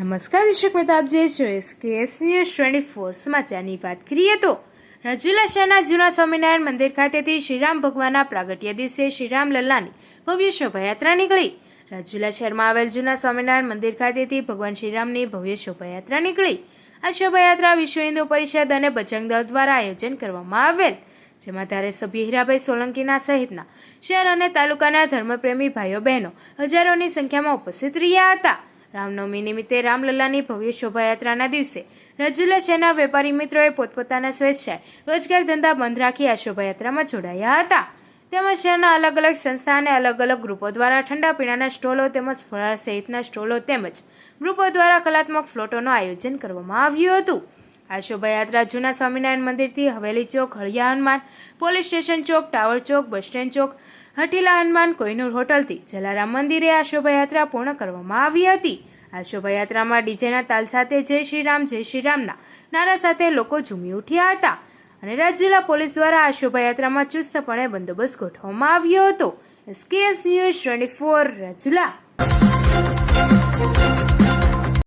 નમસ્કાર દર્શક મિત્રો, આપ જે છો એસકેએસ ન્યૂઝ ટ્વેન્ટી ફોર સમાચારની વાત કરીએ તો રાજુલા શહેરના જૂના સ્વામિનારાયણ મંદિર ખાતેથી શ્રીરામ ભગવાનના પ્રાગટ્ય દિવસે શ્રીરામ લલ્લાની ભવ્ય શોભાયાત્રા નીકળી. રાજુલા શહેરમાં આવેલ જૂના સ્વામિનારાયણ મંદિર ખાતેથી ભગવાન શ્રીરામની ભવ્ય શોભાયાત્રા નીકળી. આ શોભાયાત્રા વિશ્વ હિન્દુ પરિષદ અને બજરંગ દળ દ્વારા આયોજન કરવામાં આવેલ, જેમાં ધારાસભ્ય હીરાભાઈ સોલંકીના સહિતના શહેર અને તાલુકાના ધર્મપ્રેમી ભાઈઓ બહેનો હજારોની સંખ્યામાં ઉપસ્થિત રહ્યા હતા. રામનવમી નિમિત્તે રામલલ્લાની ભવ્ય શોભાયાત્રાના દિવસે રાજુલા શહેરના વેપારી મિત્રોએ પોતપોતાના સ્વેચ્છાએ રોજગાર ધંધા બંધ રાખી આ શોભાયાત્રામાં જોડાયા હતા. તેમજ શહેરના અલગ અલગ સંસ્થા અને અલગ અલગ ગ્રુપો દ્વારા ઠંડા પીણાના સ્ટોલો તેમજ ફરાળ સહિતના સ્ટોલો તેમજ ગ્રુપો દ્વારા કલાત્મક ફ્લોટોનું આયોજન કરવામાં આવ્યું હતું. આ શોભાયાત્રા જૂના સ્વામિનારાયણ મંદિરથી Haveli Chowk, Haliya Hanuman, police station Chowk, tower Chowk, bus stand Chowk Hathila Hanuman Kohinoor હોટલથી Jalaram મંદિરે આ શોભાયાત્રા પૂર્ણ કરવામાં આવી હતી. આ શોભાયાત્રામાં ડીજેના તાલ સાથે જય શ્રી રામ, જય શ્રી રામના નારા સાથે લોકો ઝૂમી ઉઠ્યા હતા અને રાજ્યના પોલીસ દ્વારા આ શોભાયાત્રામાં ચુસ્તપણે બંદોબસ્ત ગોઠવવામાં આવ્યો હતો. SKS news twenty four Rajula.